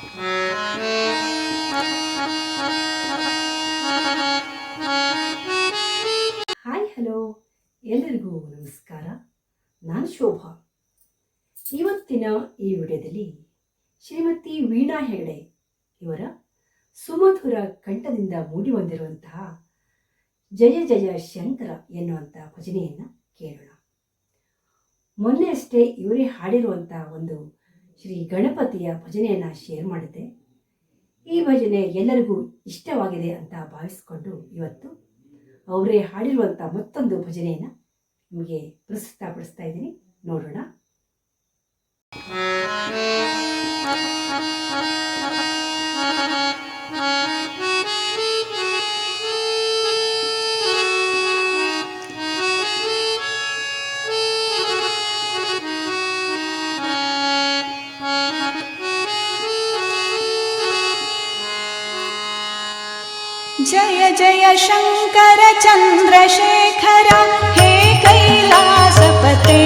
Hi, hello. ಎಲ್ಲರಿಗೂ ನಮಸ್ಕಾರ. ನಾನು ಶೋಭಾ. ಇವತ್ತಿನ ಈ ವಿಡಿಯೋದಲ್ಲಿ ಶ್ರೀಮತಿ ವೀಣಾ ಹೆಗಡೆ ಇವರ ಸುಮಧುರ ಕಂಠದಿಂದ ಮೂಡಿ ಬಂದಿರುವಂತಹ ಜಯ ಜಯ ಶಂಕರ ಎನ್ನುವಂತಹ ಭಜನೆಯನ್ನು ಕೇಳೋಣ. ಮೊನ್ನೆ ಅಷ್ಟೇ ಇವರೇ ಹಾಡಿರುವಂತಹ ಒಂದು ಶ್ರೀ ಗಣಪತಿಯ ಭಜನೆಯನ್ನು ಶೇರ್ ಮಾಡಿದೆ. ಈ ಭಜನೆ ಎಲ್ಲರಿಗೂ ಇಷ್ಟವಾಗಿದೆ ಅಂತ ಭಾವಿಸಿಕೊಂಡು ಇವತ್ತು ಅವರೇ ಹಾಡಿರುವಂಥ ಮತ್ತೊಂದು ಭಜನೆಯನ್ನು ನಿಮಗೆ ಪ್ರಸ್ತುತಪಡಿಸ್ತಾ ಇದ್ದೀನಿ. ನೋಡೋಣ. जय जय शङ्कर चन्द्रशेखर हे कैलासपते